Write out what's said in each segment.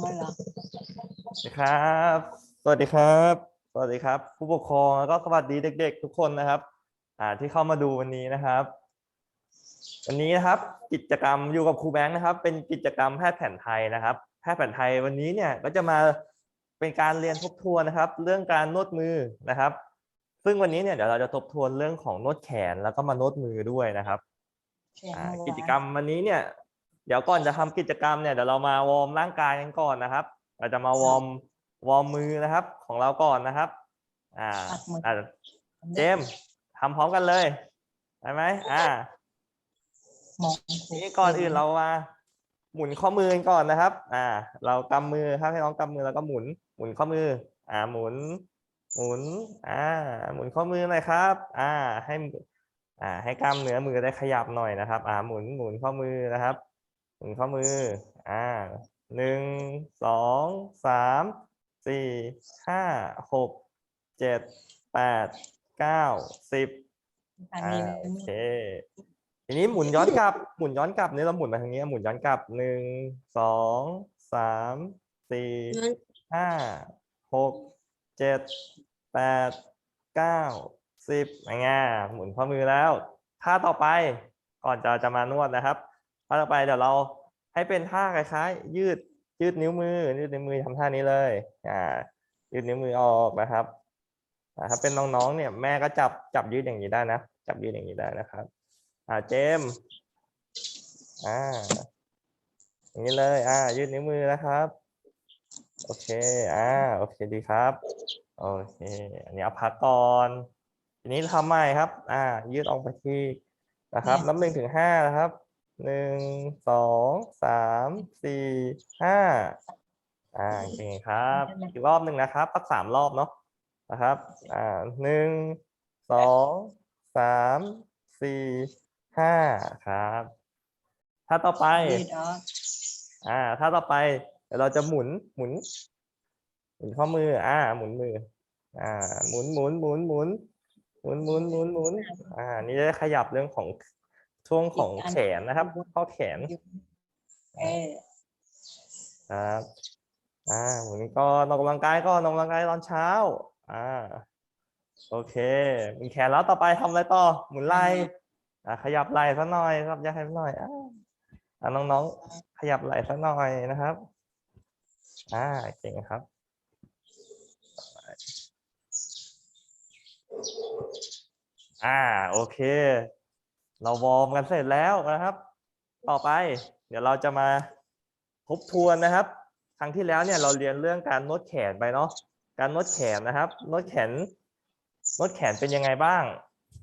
ไม่หรอกสวัสดีครับ สวัสดีครับ สวัสดีครับ ผู้ปกครองแล้วก็สวัสดีเด็ก ๆ ทุกคนนะครับ อ่าที่เข้ามาดูวันนี้นะครับ วันนี้นะครับ กิจกรรมอยู่กับครูแบงค์นะครับ เป็นกิจกรรมแพทย์แผนไทยนะครับ แพทย์แผนไทยวันนี้เนี่ยก็จะมาเป็นการเรียนทบทวนนะครับ เรื่องการนวดมือนะครับ ซึ่งวันนี้เนี่ยเดี๋ยวเราจะทบทวนเรื่องของนวดแขนแล้วก็มานวดมือด้วยนะครับแข็งอ่าเมื่อวานกิจกรรมวันนี้เนี่ย เดี๋ยวก่อนจะทำกิจกรรมเนี่ยเดี๋ยวเรามาวอร์มร่างกายกันก่อนนะครับ เราจะมาวอร์มวอร์มมือนะครับ ของเราก่อนนะครับ อ่าปัดมืออ่าเจมส์ทำพร้อมกันเลยได้ไหมอ่ามองทีนี้ก่อนอื่นเรามาหมุนข้อมือกันก่อนนะครับ อ่า เรากำมือครับให้น้องกำมือแล้วก็หมุน หมุนข้อมือ อ่า หมุน หมุน อ่า หมุนข้อมือหน่อยครับ อ่า ให้ อ่า ให้กล้ามเนื้อมือได้ขยับหน่อยนะครับ อ่า หมุน หมุนข้อมือนะครับ หมุนข้อมือ อ่าหนึ่งสองสามสี่ห้าหกเจ็ดแปดเก้าสิบอันอ่านี้โอเคทีนี้หมุนย้อนกลับ หมุนย้อนกลับนี่เราหมุนมาทางนี้หมุนย้อนกลับหนึ่งสองสามสี่ห้าหกเจ็ดแปดเก้าสิบอย่างเงี้ยหมุนข้อมือแล้วท่าต่อไปก่อนจะจะมานวดนะครับ ท่าต่อไปเดี๋ยวเราให้เป็นท่าคล้ายๆยืดยืดนิ้วมือ ยืดนิ้วมือทำท่านี้เลย อ่า ยืดนิ้วมือออกนะครับอ่าถ้าเป็นน้องๆ เนี่ยแม่ก็จับจับยืดอย่างนี้ได้นะ จับยืดอย่างนี้ได้นะครับ อ่าเจมส์อ่า อย่างนี้เลย อ่า ยืดนิ้วมือนะครับ โอเค อ่า โอเคดีครับ โอเค อันนี้เอาพักก่อนทีนี้ทำใหม่ครับ อ่า ยืดออกไปที่นะครับ นับหนึ่งถึงห้านะครับ หนึ่งสองสามสี่ห้าอ่าเก่งครับอีกรอบหนึ่งนะครับสักสามรอบเนาะนะครับ อ่าหนึ่งสองสามสี่ห้าครับ ถ้าต่อไป อ่า ถ้าต่อไปเดี๋ยวเราจะหมุนหมุน หมุนข้อมือ อ่า หมุนมือ อ่า หมุนหมุนหมุนหมุนหมุนหมุนหมุนหมุนอ่า นี่จะขยับเรื่องของ ช่วงของแขนนะครับข้อแขนเออครับอ่าหมุนก็ออกกำลังกายก็ออกกำลังกายตอนเช้า อ่า โอเคมีแขนแล้วต่อไปทำอะไรต่อ หมุนไหล่อ่าขยับไหล่สักหน่อยครับยักให้สักหน่อยอ่าอ่าน้องๆขยับไหล่สักหน่อยนะครับ อ่าเก่งครับอ่า โอเค เราวอร์มกันเสร็จแล้วนะครับ ต่อไป เดี๋ยวเราจะมาทบทวนนะครับ ครั้งที่แล้วเนี่ยเราเรียนเรื่องการนวดแขนไปเนาะการนวดแขนนะครับนวดแขนนวดแขนเป็นยังไงบ้าง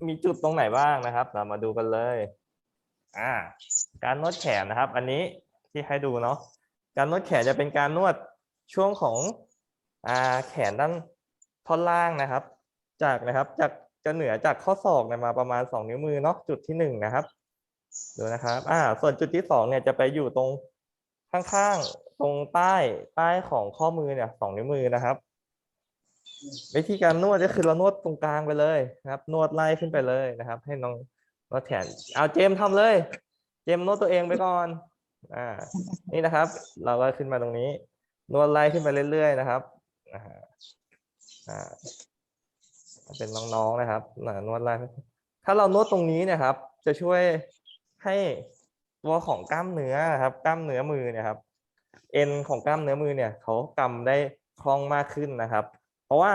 มีจุดตรงไหนบ้างนะครับ เรามาดูกันเลยอ่าการนวดแขนนะครับ อันนี้ที่ให้ดูเนาะการนวดแขนจะเป็นการนวดช่วงของอ่าแขนด้านท่อนล่างนะครับ จากนะครับจาก จะเหนือจากข้อศอกเนี่ยมาประมาณสองนิ้วมือเนาะจุดที่หนึ่งนะครับดูนะครับ อ่า ส่วนจุดที่สองเนี่ยจะไปอยู่ตรงข้างๆตรงใต้ใต้ของข้อมือเนี่ยสองนิ้วมือนะครับวิธีการนวดก็คือเรานวดตรงกลางไปเลยนะครับ นวดไล่ขึ้นไปเลยนะครับ ให้น้องนวดแขนเอาเจมส์ทำเลย เจมนวดตัวเองไปก่อนอ่านี่นะครับ เราก็ขึ้นมาตรงนี้ นวดไล่ขึ้นไปเรื่อยๆนะครับอ่า เป็นน้องๆนะครับอ่านวดไล่ถ้าเรานวดตรงนี้เนะครับ จะช่วยให้ตัวของกล้ามเนื้อครับ กล้ามเนื้อมือเนี่ยครับ เอ็นของกล้ามเนื้อมือเนี่ยเขากำได้คล่องมากขึ้นนะครับ เพราะว่า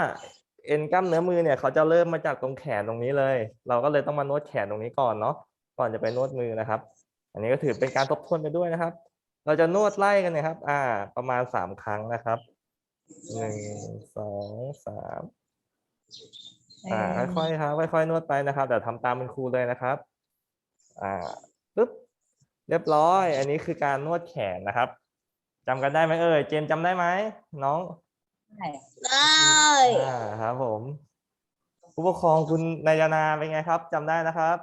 เอ็นกล้ามเนื้อมือเนี่ยเขาจะเริ่มมาจากตรงแขนตรงนี้เลย เราก็เลยต้องมานวดแขนตรงนี้ก่อนเนาะก่อนจะไปนวดมือนะครับ อันนี้ก็ถือเป็นการทบทวนไปด้วยนะครับ เราจะนวดไล่กันนะครับ อ่า ประมาณสามครั้งนะครับหนึ่งสองสาม อ่าค่อยๆครับค่อยๆนวดไปนะครับเดี๋ยวทำตามคุณครูเลยนะครับ อ่าปึ๊บเรียบร้อย อันนี้คือการนวดแขนนะครับจำกันได้ไหมเอ่ยเจมส์จำได้ไหมน้องได้ได้อ่าครับ ผมผู้ปกครองคุณนายนาเป็นไงครับจำได้นะครับ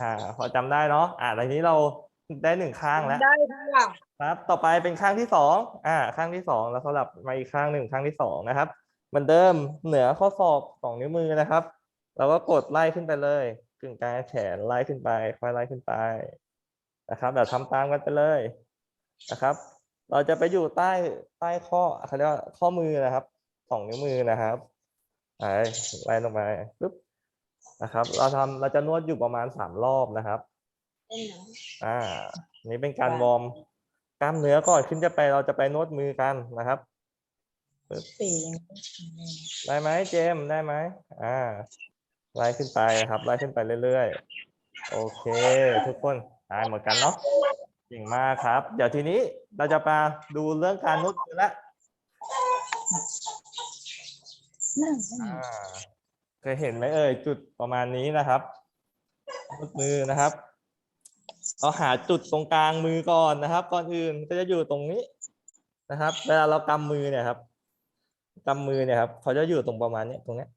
อ่าพอจำได้เนาะอ่าตอนนี้เรา ได้หนึ่งข้างแล้วได้ค่ะครับ ต่อไปเป็นข้างที่สองอ่า ข้างที่สองแล้วสลับมาอีกข้างหนึ่งข้างที่สองนะครับเหมือนเดิมเหนือข้อศอกสองนิ้วมือนะครับเราก็กดไล่ขึ้นไปเลยกึ่งกลางแขนไล่ขึ้นไปค่อยไล่ขึ้นไปนะครับเดี๋ยวทำตามกันไปเลยนะครับ เราจะไปอยู่ใต้ใต้ข้อเขาเรียกว่าข้อมือนะครับสองนิ้วมือนะครับไปไล่ลงไปปึ๊บนะครับ เราทำเราจะนวดอยู่ประมาณสามรอบนะครับ อ่า นี่เป็นการวอร์มกล้ามเนื้อก่อนขึ้นจะไปเราจะไปนวดมือกันนะครับสี่ได้ไหมเจมส์ได้ไหมอ่าไล่ขึ้นไปครับไล่ขึ้นไปเรื่อยๆ โอเค ทุกคนได้หมดกันเนาะเก่งมากครับ เดี๋ยวทีนี้เราจะมาดูเรื่องการนวดมือละนั่งอ่าเคยเห็นไหมเอ่ยจุดประมาณนี้นะครับนวดมือนะครับ เราหาจุดตรงกลางมือก่อนนะครับ ก่อนอื่นก็จะอยู่ตรงนี้นะครับ เวลาเรากำมือเนี่ยครับกำมือเนี่ยครับเขาจะอยู่ตรงประมาณเนี้ยตรงเนี้ย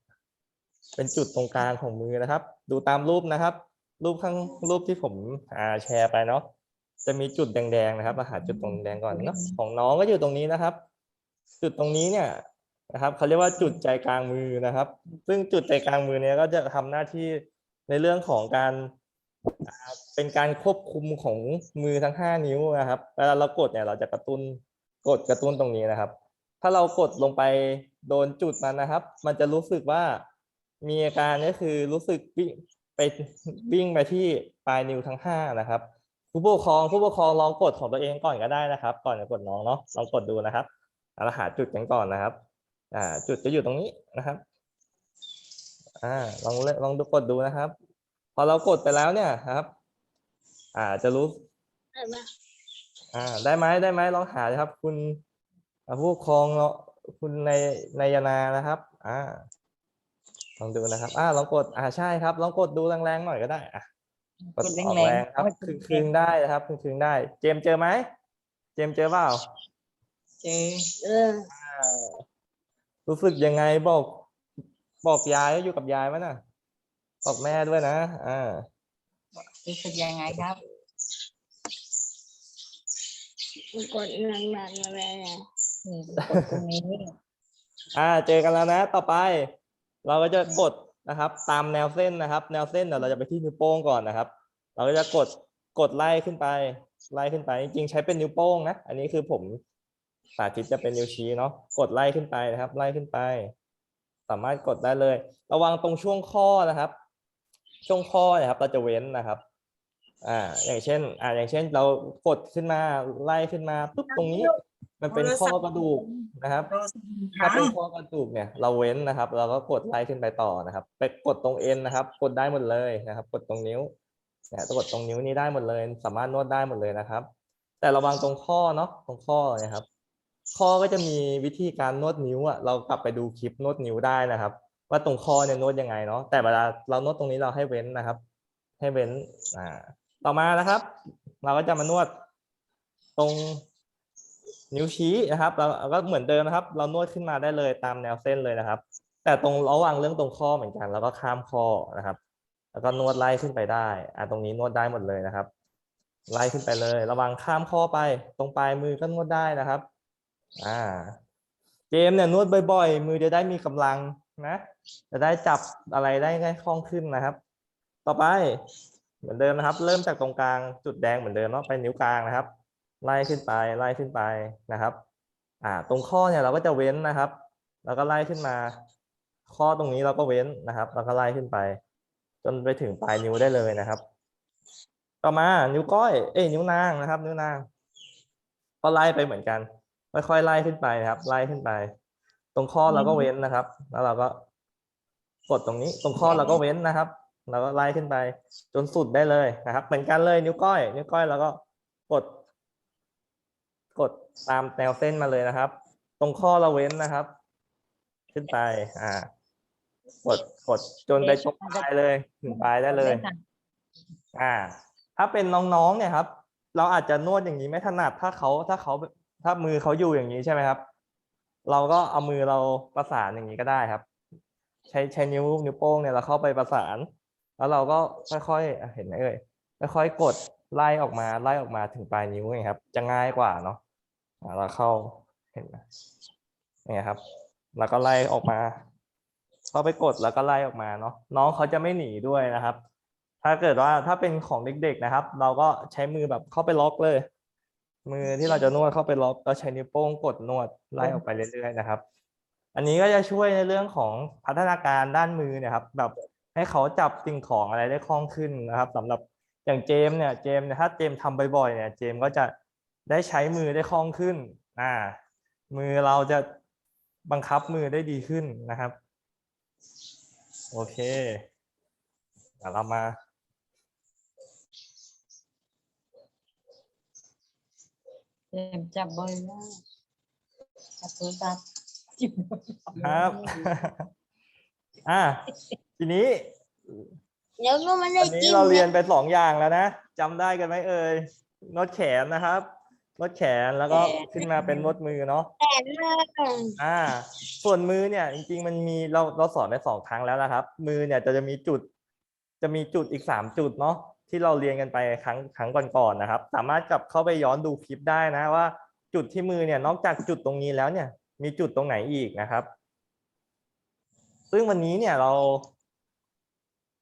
เป็นจุดตรงกลางของมือนะครับ ดูตามรูปนะครับ รูปข้างรูปที่ผมอ่าแชร์ไปเนาะจะมีจุดแดงๆนะครับเราหาจุดตรงแดงก่อนเนาะของน้องก็อยู่ตรงนี้นะครับ จุดตรงนี้เนี่ยนะครับเขาเรียกว่าจุดใจกลางมือนะครับ ซึ่งจุดใจกลางมือเนี่ยก็จะทำหน้าที่ในเรื่องของการ เป็นการควบคุมของมือทั้งห้านิ้วนะครับเวลาเรากดเนี่ยเราจะกระตุ้นกดกระตุ้นตรงนี้นะครับ ถ้าเรากดลงไปโดนจุดนั้นนะครับ มันจะรู้สึกว่ามีอาการก็คือรู้สึกวิ่งไปวิ่งไปที่ปลายนิ้วทั้งห้านะครับผู้ปกครองผู้ปกครองลองกดของตัวเองก่อนก็ได้นะครับ ก่อนจะกดน้องเนาะลองกดดูนะครับเราหาจุดกันก่อนนะครับ อ่า จุดจะอยู่ตรงนี้นะครับ อ่าลองลองดูกดดูนะครับ พอเรากดไปแล้วเนี่ยครับ อ่าจะรู้อ่า ได้ไหมได้ไหมลองหาเลยครับ คุณอ่าผู้ปกครองเนาะคุณในในยนานะครับ อ่าลองดูนะครับ อ่าลองกดอ่าใช่ครับ ลองกดดูแรงๆหน่อยก็ได้ อะกดกดออกแรงแรงๆครับเอาครึ่งครึ่งๆได้นะครับครึ่งครึ่งๆได้ เจมส์เจอไหมเจมส์เจอเปล่าเจออ่ารู้สึกยังไงบอก บอกยายว่าอยู่กับยายมั้ยน่ะ บอกแม่ด้วยนะ อ่ารู้สึกยังไงครับกดหนักๆมาเลยนะอืมกดตรงนี้อ่า เจอกันแล้วนะ ต่อไป เราก็จะกดนะครับ ตามแนวเส้นนะครับ แนวเส้นเดี๋ยวเราจะไปที่นิ้วโป้งก่อนนะครับ เราก็จะกดกดไล่ขึ้นไป ไล่ขึ้นไป จริงๆใช้เป็นนิ้วโป้งนะ อันนี้คือผมสาธิตจะเป็นนิ้วชี้เนาะ กดไล่ขึ้นไปนะครับ ไล่ขึ้นไป สามารถกดได้เลย ระวังตรงช่วงข้อนะครับ ช่วงข้อเนี่ยครับ เราจะเว้นนะครับ อ่า อย่างเช่น อ่า อย่างเช่น เรากดขึ้นมาไล่ขึ้นมาปุ๊บตรงนี้ มันเป็นข้อกระดูกนะครับ ถ้าเป็นข้อกระดูกเนี่ย เราเว้นนะครับ เราก็กดไล่ขึ้นไปต่อนะครับ ไปกดตรงเอ็นนะครับ กดได้หมดเลยนะครับ กดตรงนิ้วเนี่ยกดตรงนิ้วนี้ได้หมดเลย สามารถนวดได้หมดเลยนะครับ แต่ระวังตรงข้อเนาะตรงข้อเนะครับ ข้อก็จะมีวิธีการนวดนิ้วอะเรากลับไปดูคลิปนวดนิ้วได้นะครับ ว่าตรงข้อเนี่ยนวดยังไงเนาะแต่เวลาเราโนวดตรงนี้เราให้เว้นนะครับ ให้เว้นอ่าต่อมานะครับ เราก็จะมานวดตรงนิ้วชี้นะครับเราก็เหมือนเดิมนะครับ เรานวดขึ้นมาได้เลยตามแนวเส้นเลยนะครับ แต่ตรงระหว่างเรื่องตรงข้อเหมือนกันแล้วก็ข้ามข้อนะครับ แล้วก็นวดไล่ขึ้นไปได้อ่าตรงนี้นวดได้หมดเลยนะครับไล่ขึ้นไปเลย ระวังข้ามข้อไป ตรงปลายมือก็นวดได้นะครับ อ่า เกมเนี่ยนวดบ่อยๆ มือจะได้มีกำลัง นะ จะได้จับอะไรได้ง่ายคล่องขึ้นนะครับ ต่อไปเหมือนเดิมนะครับ เริ่มจากตรงกลางจุดแดงเหมือนเดิมเนาะไปนิ้วกลางนะครับ ไล่ขึ้นไปไล่ขึ้นไปนะครับ อ่า ตรงข้อเนี่ยเราก็จะเว้นนะครับ แล้วก็ไล่ขึ้นมา ข้อตรงนี้เราก็เว้นนะครับ แล้วก็ไล่ขึ้นไป จนไปถึงปลายนิ้วได้เลยนะครับ ต่อมานิ้วก้อยเอ้ยนิ้วนางนะครับ นิ้วนาง ก็ไล่ไปเหมือนกันค่อยๆไล่ขึ้นไปนะครับ ไล่ขึ้นไป ตรงข้อเราก็เว้นนะครับ แล้วเราก็กดตรงนี้ ตรงข้อเราก็เว้นนะครับ เราก็ไล่ขึ้นไปจนสุดได้เลยนะครับ เหมือนกันเลยนิ้วก้อย นิ้วก้อยเราก็กด กดตามแนวเส้นมาเลยนะครับ ตรงข้อเราเว้นนะครับ ขึ้นไป อ่า กดกดจนไปตรงปลายเลยถึงปลายได้เลย อ่า ถ้าเป็นน้องๆเนี่ยครับ เราอาจจะนวดอย่างนี้ไม่ถนัดถ้าเขาถ้าเขาถ้ามือเขาอยู่อย่างนี้ใช่ไหมครับ เราก็เอามือเราประสานอย่างนี้ก็ได้ครับ ใช้ใช้นิ้วนิ้วโป้งเนี่ยเราเข้าไปประสาน แล้วเราก็ค่อยๆอะเห็นไหมเอ่ยค่อยๆกดไล่ออกมาไล่ออกมาถึงปลายนิ้วไงครับ จะง่ายกว่าเนาะเราเข้าเห็นไหมเนี่ยครับ แล้วก็ไล่ออกมาเข้าไปกดแล้วก็ไล่ออกมาเนาะน้องเขาจะไม่หนีด้วยนะครับ ถ้าเกิดว่าถ้าเป็นของเด็กๆนะครับ เราก็ใช้มือแบบเข้าไปล็อกเลย มือที่เราจะนวดเข้าไปล็อกก็ใช้นิ้วโป้งกดนวดไล่ออกไปเรื่อยๆนะครับ อันนี้ก็จะช่วยในเรื่องของพัฒนาการด้านมือเนี่ยครับ แบบให้เขาจับสิ่งของอะไรได้คล่องขึ้นนะครับสำหรับอย่างเจมเนี่ยเจมเนี่ยถ้าเจมส์ทำบ่อยๆเนี่ย เจมก็จะได้ใช้มือได้คล่องขึ้น อ่า มือเราจะบังคับมือได้ดีขึ้นนะครับ โอเคเดี๋ยวเรามา เจมส์จับเบอร์นะจับโทรศัพท์จิบครับ อ่าทีนี้เดี๋ยวก็ไม่ได้วันนี้กินเราเรียนไปสองอย่างแล้วนะจำได้กันไหมเอ่ยนวดแขนนะครับนวดแขนแล้วก็ขึ้นมาเป็นนวดมือเนาะ แต่มากอ่า ส่วนมือเนี่ยจริงๆมันมีเราเราสอนไปสองครั้งแล้วนะครับ มือเนี่ยจะจะมีจุด จะมีจุดอีกสามจุดเนาะ ที่เราเรียนกันไปครั้งครั้งก่อนๆนะครับ สามารถกลับเข้าไปย้อนดูคลิปได้นะว่า จุดที่มือเนี่ยนอกจากจุดตรงนี้แล้วเนี่ย มีจุดตรงไหนอีกนะครับ ซึ่งวันนี้เนี่ยเรา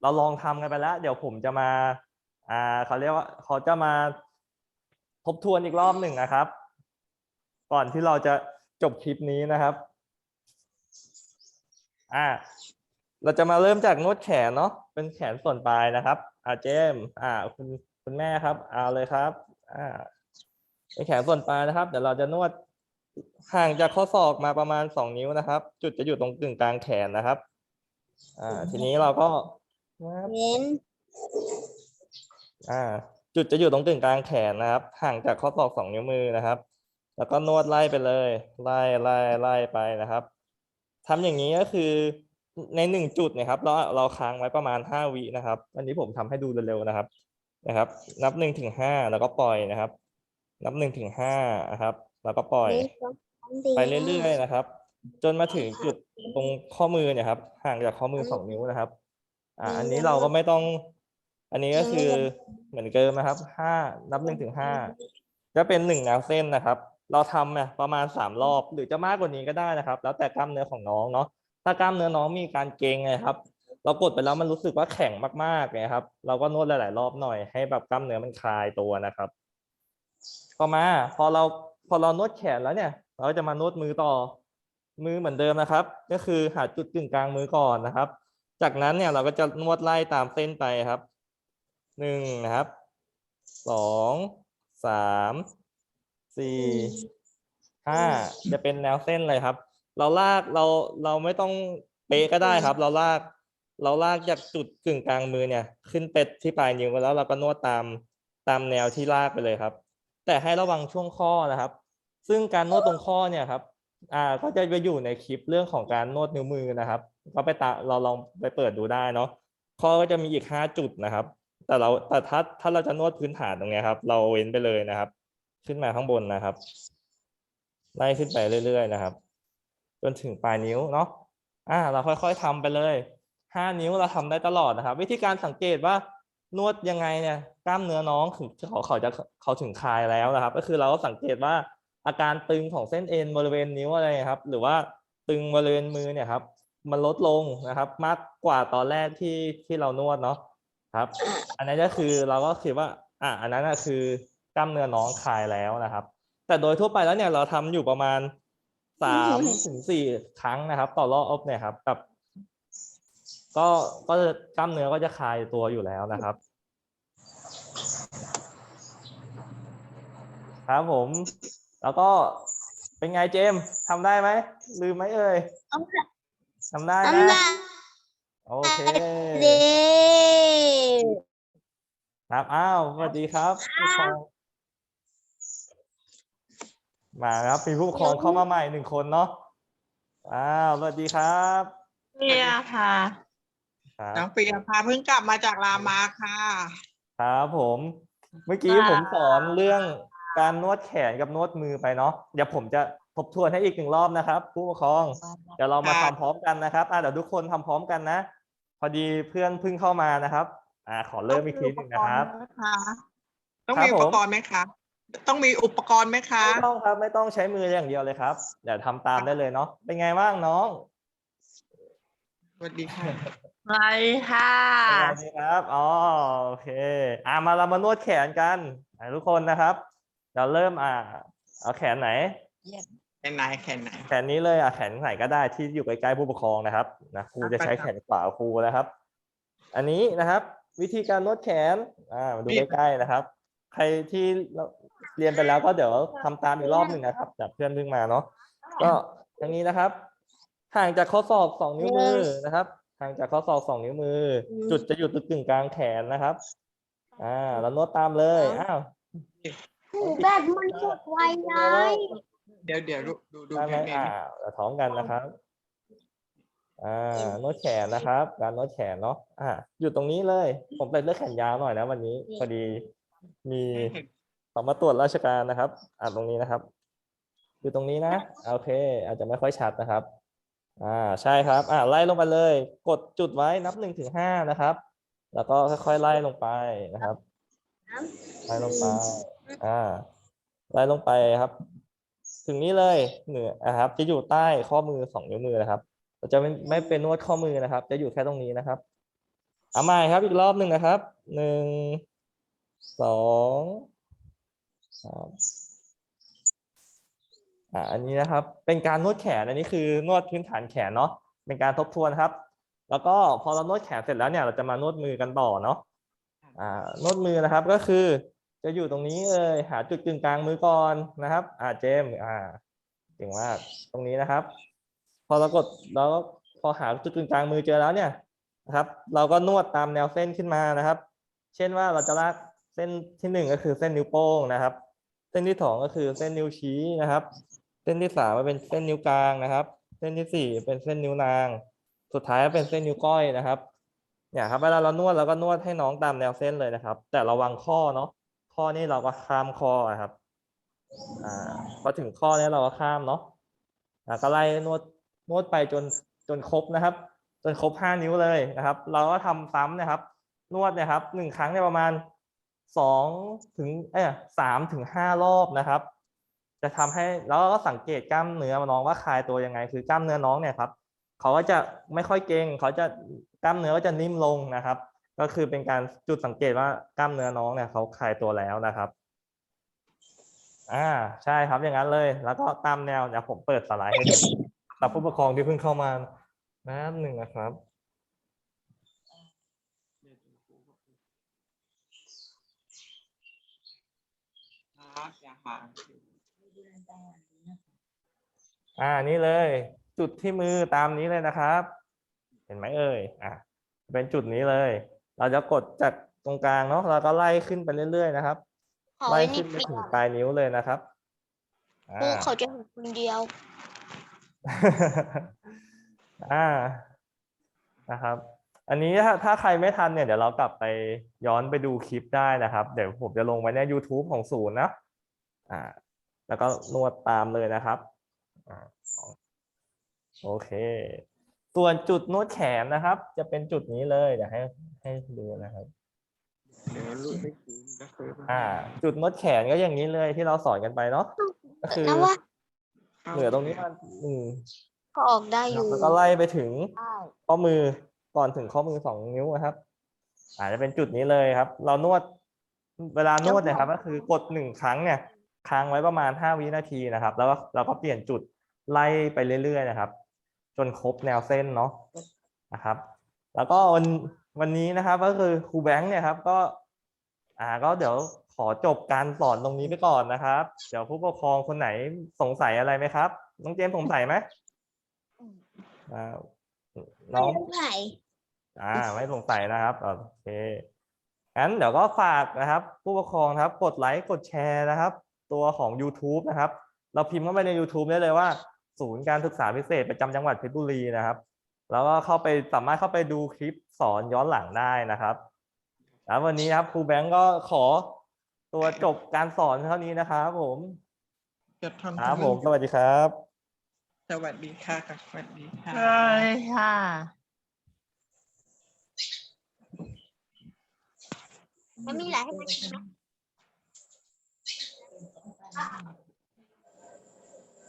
เราลองทำกันไปแล้ว เดี๋ยวผมจะมาอ่าเขาเรียกว่าเขาจะมาทบทวนอีกรอบหนึ่งนะครับ ก่อนที่เราจะจบคลิปนี้นะครับอ่าเราจะมาเริ่มจากนวดแขนเนาะเป็นแขนส่วนปลายนะครับ อ่าเจมส์อ่าคุณคุณแม่ครับ เอาเลยครับ อ่าเป็นแขนส่วนปลายนะครับ เดี๋ยวเราจะนวดห่างจากข้อศอกมาประมาณสองนิ้วนะครับ จุดจะอยู่ตรงกึ่งกลางแขนนะครับ อ่า ทีนี้เราก็เน้นอ่า จุดจะอยู่ตรงกึ่งกลางแขนนะครับ ห่างจากข้อศอกสองนิ้วมือนะครับ แล้วก็นวดไล่ไปเลย ไล่ไล่ไล่ไปนะครับทำอย่างนี้ก็คือ ในหนึ่งจุดเนะครับเราเราค้างไว้ประมาณห้าวินะครับ อันนี้ผมทำให้ดูเร็วๆนะครับ นะครับ นับหนึ่งถึงห้าแล้วก็ปล่อยนะครับ นับหนึ่งถึงห้านะครับ แล้วก็ปล่อย ไปเรื่อยๆนะครับ จนมาถึงจุดตรงข้อมือเนี่ยครับ ห่างจากข้อมือสองนิ้วนะครับ อ่า อันนี้เราก็ไม่ต้อง อันนี้ก็คือเหมือนเดิมนะครับห้านับหนึ่งถึงห้าจะเป็นหนึ่งแนวเส้นนะครับ เราทำเนี่ยประมาณสามรอบหรือจะมากกว่านี้ก็ได้นะครับ แล้วแต่กล้ามเนื้อของน้องเนาะ ถ้ากล้ามเนื้อน้องมีการเกร็งไงครับ เรากดไปแล้วมันรู้สึกว่าแข็งมากๆไงครับ เราก็นวดหลาย ๆ รอบหน่อยให้แบบกล้ามเนื้อมันคลายตัวนะครับต่อมาพอเราพอเรานวดแขนแล้วเนี่ย เราจะมานวดมือต่อมือเหมือนเดิมนะครับ ก็คือหาจุดกึ่งกลางมือก่อนนะครับ จากนั้นเนี่ยเราก็จะนวดไล่ตามเส้นไปครับหนึ่งนะครับสองสามสี่ห้าจะเป็นแนวเส้นเลยครับ เราลากเราเราไม่ต้องเป๊ะก็ได้ครับ เราลาก เราลากจากจุดกึ่งกลางมือเนี่ย ขึ้นไปที่ปลายนิ้วแล้วเราก็นวดตามตามแนวที่ลากไปเลยครับ แต่ให้ระวังช่วงข้อนะครับ ซึ่งการนวดตรงข้อเนี่ยครับ อ่าก็จะไปอยู่ในคลิปเรื่องของการนวดนิ้วมือนะครับ ก็ไปตาเราลองไปเปิดดูได้เนาะข้อก็จะมีอีกห้าจุดนะครับ แต่เราแต่ถ้าถ้าเราจะนวดพื้นฐานตรงเนี้ยครับ เราเว้นไปเลยนะครับ ขึ้นมาข้างบนนะครับไล่ขึ้นไปเรื่อยๆนะครับ จนถึงปลายนิ้วเนาะอ่าเราค่อยๆทำไปเลยห้านิ้วเราทำได้ตลอดนะครับ วิธีการสังเกตว่านวดยังไงเนี่ยกล้ามเนื้อน้องถึงเขาเขาจะเขาถึงคลายแล้วนะครับ ก็คือเราก็สังเกตว่าอาการตึงของเส้นเอ็นบริเวณนิ้วอะไรครับ หรือว่าตึงบริเวณมือเนี่ยครับ มันลดลงนะครับ มากกว่าตอนแรกที่ที่เรานวดเนาะครับ อันนั้นก็คือเราก็คิดว่าอะอันนั้นคือกล้ามเนื้อน้องคลายแล้วนะครับ แต่โดยทั่วไปแล้วเนี่ยเราทำอยู่ประมาณ สามถึงสี่ครั้งนะครับ ต่อรอบเนี่ยครับกับ ก็ก็จะกล้ามเนื้อก็จะคลายตัวอยู่แล้วนะครับ ครับผม แล้วก็เป็นไงเจมส์ทำได้ไหมลืมไหมเอ่ยทำได้ทำนะได้โอเคเด้ครับอ้าวสวัสดีครับผู้ปกครอง มาครับ มีผู้ปกครองเข้ามาใหม่หนึ่งคนเนาะอ้าวสวัสดีครับเปียค่ะครับน้องเปียพาเพิ่งกลับมาจากรามาค่ะ ครับผม เมื่อกี้ค่ะผมสอนเรื่องการนวดแขนกับนวดมือไปเนาะเดี๋ยวผมจะทบทวนให้อีกหนึ่งรอบนะครับ ผู้ปกครอง เดี๋ยวเรามาทำพร้อมกันนะครับอะเดี๋ยวทุกคนทำพร้อมกันนะพอดีเพื่อนเพิ่งเข้ามานะครับ อ่า ขอเริ่มอีกทีหนึ่งนะครับต้องครับมีอุผมปกรณ์ไหมคะ ต้องมีอุปกรณ์ไหมคะ ไม่ต้องครับไม่ต้องใช้มืออย่างเดียวเลยครับเดี๋ยวทำตามได้เลยเนาะเป็นไงบ้างน้องสวัสดีค่ะสวัสดีค่ะสวัสดีครับอ๋อโอเคอ่ามาเรามานวดแขนกันอะทุกคนนะครับเราเริ่มอ่าเอาแขนไหน แค่ไหนแค่ไหน แขนนี้เลยอะแขนไหนก็ได้ที่อยู่ใกล้ๆผู้ปกครองนะครับนะครูจะใช้แขนขวาครูนะครับ อันนี้นะครับ วิธีการนวดแขนอ่ามาดูใกล้ๆนะครับ ใครที่เรียนไปแล้วก็เดี๋ยวทำตามอีกรอบหนึ่งนะครับจากเพื่อนเพิ่งมาเนาะก็อย่างนี้นะครับ ห่างจากข้อศอกสองนิ้วมือนะครับ ห่างจากข้อศอกสองนิ้วมือ จุดจะอยู่ตรงกึ่งกลางแขนนะครับ อ่า แล้วนวดตามเลยอ้าวแบตมันหมดไวไงเดี๋ยวเดี๋ยวดูดูดูได้ไหมเทคนิคอ่าเราท้องกันนะครับ อ่านวดแขนนะครับ การนวดแขนเนาะอ่าอยู่ตรงนี้เลย ผมเป็นเลือกแขนยาวหน่อยนะวันนี้พอดี มีเขามาตรวจราชการนะครับอ่าตรงนี้นะครับอยู่ตรงนี้นะโอเค อาจจะไม่ค่อยชัดนะครับ อ่าใช่ครับ อ่าไล่ลงไปเลย กดจุดไว้นับหนึ่งถึงห้านะครับ แล้วก็ค่อยๆไล่ลงไปนะครับไล่ลงไป อ่า ไล่ลงไปครับ ถึงนี้เลยเหนือนะครับ จะอยู่ใต้ข้อมือสองนิ้วมือนะครับเราจะไม่ไม่เป็นนวดข้อมือนะครับ จะอยู่แค่ตรงนี้นะครับเอาใหม่ครับอีกรอบหนึ่งนะครับหนึ่ง สองสามอ่าอันนี้นะครับ เป็นการนวดแขนอันนี้คือนวดพื้นฐานแขนเนาะเป็นการทบทวนครับ แล้วก็พอเรานวดแขนเสร็จแล้วเนี่ย เราจะมานวดมือกันต่อเนาะอ่านวดมือนะครับก็คือ จะอยู่ตรงนี้เลยหาจุดกึ่งกลางมือก่อนนะครับ อ่าเจมส์อ่าเก่งมากตรงนี้นะครับ พอเรากดแล้วพอหาจุดกึ่งกลางมือเจอแล้วเนี่ยนะครับ เราก็นวดตามแนวเส้นขึ้นมานะครับ เช่นว่าเราจะลาก เส้นที่หนึ่งก็คือเส้นนิ้วโป้งนะครับ เส้นที่สองก็คือเส้นนิ้วชี้นะครับ เส้นที่สามเป็นเส้นนิ้วกลางนะครับ เส้นที่สี่เป็นเส้นนิ้วนาง สุดท้ายเป็นเส้นนิ้วก้อยนะครับ เนี่ยครับเวลาเรานวดเราก็นวดให้น้องตามแนวเส้นเลยนะครับ แต่ระวังข้อเนาะ ข้อนี้เราก็ข้ามข้ออะครับ อ่า พอถึงข้อนี้เราก็ข้ามเนาะอ่าก็ไล่นวดนวดไปจนจนครบนะครับ จนครบห้านิ้วเลยนะครับ เราก็ทำซ้ำนะครับ นวดนะครับหนึ่งครั้งเนี่ยประมาณ สองถึงเอ้ยสามถึงห้ารอบนะครับ จะทำให้แล้วก็สังเกตกล้ามเนื้อน้องว่าคลายตัวยังไง คือกล้ามเนื้อน้องเนี่ยครับเขาก็จะไม่ค่อยเกร็งเขาจะกล้ามเนื้อก็จะนิ่มลงนะครับ ก็คือเป็นการจุดสังเกตว่ากล้ามเนื้อน้องเนี่ยเขาคลายตัวแล้วนะครับอ่าใช่ครับอย่างนั้นเลย แล้วก็ตามแนวเดี๋ยวผมเปิดสไลด์ให้ดูสำหรับผู้ปกครองที่เพิ่งเข้ามาแป๊บหนึ่งนะครับ ครับอย่าหาอ่านี่เลย จุดที่มือตามนี้เลยนะครับ เห็นไหมเอ่ยอะเป็นจุดนี้เลย เราจะกดจากตรงกลางเนาะเราก็ไล่ขึ้นไปเรื่อยๆนะครับขอไล่ไอ้นี่ขึ้นไปถึงปลายนิ้วเลยนะครับครูอ่าเขาจะเห็นคนเดียว อ่านะครับ อันนี้ถ้าถ้าใครไม่ทันเนี่ยเดี๋ยวเรากลับไปย้อนไปดูคลิปได้นะครับ เดี๋ยวผมจะลงไว้ใน YouTube ของศูนย์นะ อ่า แล้วก็นวดตามเลยนะครับอ่าโอเค ส่วนจุดนวดแขนนะครับ จะเป็นจุดนี้เลยเดี๋ยวให้ให้ดูนะครับเดี๋ยวรู้ไม่จริงก็คืออ่า จุดนวดแขนก็อย่างนี้เลยที่เราสอนกันไปเนาะก็คือนะว่าเหนือตรงนี้มันอืมก็ออกได้อยู่แล้วก็ไล่ไปถึงได้ข้อมือก่อนถึงข้อมือสองนิ้วนะครับอาจจะเป็นจุดนี้เลยครับ เรานวดเวลานวดเนี่ยครับ ก็คือกดหนึ่งครั้งเนี่ย ค้างไว้ประมาณห้าวินาทีนะครับ แล้วก็เราก็เปลี่ยนจุดไล่ไปเรื่อยๆนะครับ จนครบแนวเส้นเนาะนะครับ แล้วก็วันวันนี้นะครับ ก็คือครูแบงค์เนี่ยครับก็ อ่าก็เดี๋ยวขอจบการสอนตรงนี้ไปก่อนนะครับ เดี๋ยวผู้ปกครองคนไหนสงสัยอะไรไหมครับ น้องเจมส์สงสัยไหมอ่าน้องไม่ไหนอ่า ไม่สงสัยนะครับโอเคงั้นเดี๋ยวก็ฝากนะครับ ผู้ปกครองนะครับ กดไลค์กดแชร์นะครับ ตัวของ YouTube นะครับ เราพิมพ์เข้าไปใน YouTube ได้เลยว่า ศูนย์การศึกษาพิเศษประจำจังหวัดเพชรบุรีนะครับ แล้วก็เข้าไปสามารถเข้าไปดูคลิปสอนย้อนหลังได้นะครับแล้ววันนี้ครับครูแบงก์ก็ขอตัวจบการสอนเท่านี้นะครับผมจะทำครับผมสวัสดีครับ สวัสดีค่ะค่ะสวัสดีค่ะใช่ค่ะมันมีอะไรให้มันกินไหม Ah.